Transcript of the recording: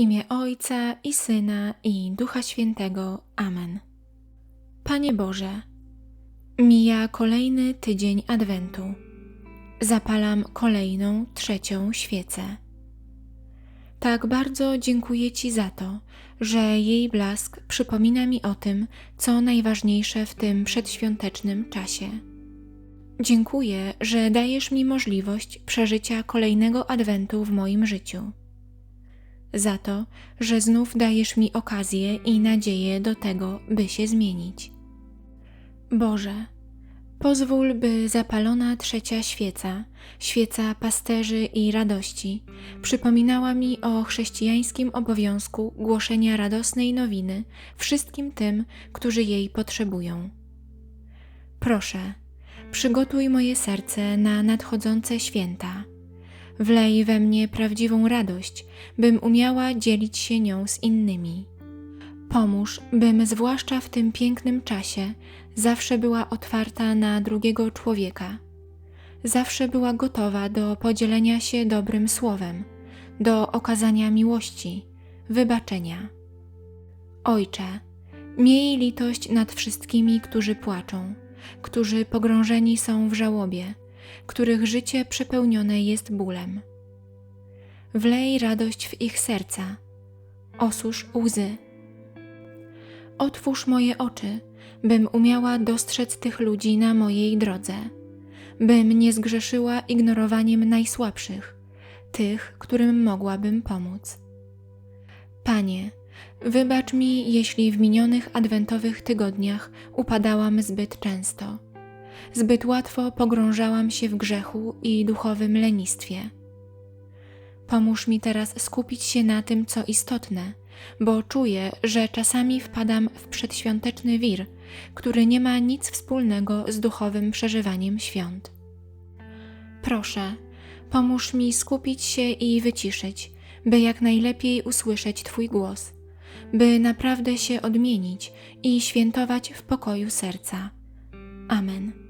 imię Ojca i Syna i Ducha Świętego. Amen. Panie Boże, mija kolejny tydzień Adwentu. Zapalam kolejną, trzecią świecę. Tak bardzo dziękuję Ci za to, że jej blask przypomina mi o tym, co najważniejsze w tym przedświątecznym czasie. Dziękuję, że dajesz mi możliwość przeżycia kolejnego adwentu w moim życiu. Za to, że znów dajesz mi okazję i nadzieję do tego, by się zmienić. Boże, pozwól, by zapalona trzecia świeca, świeca pasterzy i radości, przypominała mi o chrześcijańskim obowiązku głoszenia radosnej nowiny wszystkim tym, którzy jej potrzebują. Proszę, przygotuj moje serce na nadchodzące święta. Wlej we mnie prawdziwą radość, bym umiała dzielić się nią z innymi. Pomóż, bym zwłaszcza w tym pięknym czasie zawsze była otwarta na drugiego człowieka. Zawsze była gotowa do podzielenia się dobrym słowem, do okazania miłości, wybaczenia. Ojcze, miej litość nad wszystkimi, którzy płaczą, którzy pogrążeni są w żałobie, których życie przepełnione jest bólem. Wlej radość w ich serca, osusz łzy. Otwórz moje oczy, bym umiała dostrzec tych ludzi na mojej drodze, bym nie zgrzeszyła ignorowaniem najsłabszych, tych, którym mogłabym pomóc. Panie, wybacz mi, jeśli w minionych adwentowych tygodniach upadałam zbyt często. Zbyt łatwo pogrążałam się w grzechu i duchowym lenistwie. Pomóż mi teraz skupić się na tym, co istotne, bo czuję, że czasami wpadam w przedświąteczny wir, który nie ma nic wspólnego z duchowym przeżywaniem świąt. Proszę, pomóż mi skupić się i wyciszyć, by jak najlepiej usłyszeć Twój głos, by naprawdę się odmienić i świętować w pokoju serca. Amen.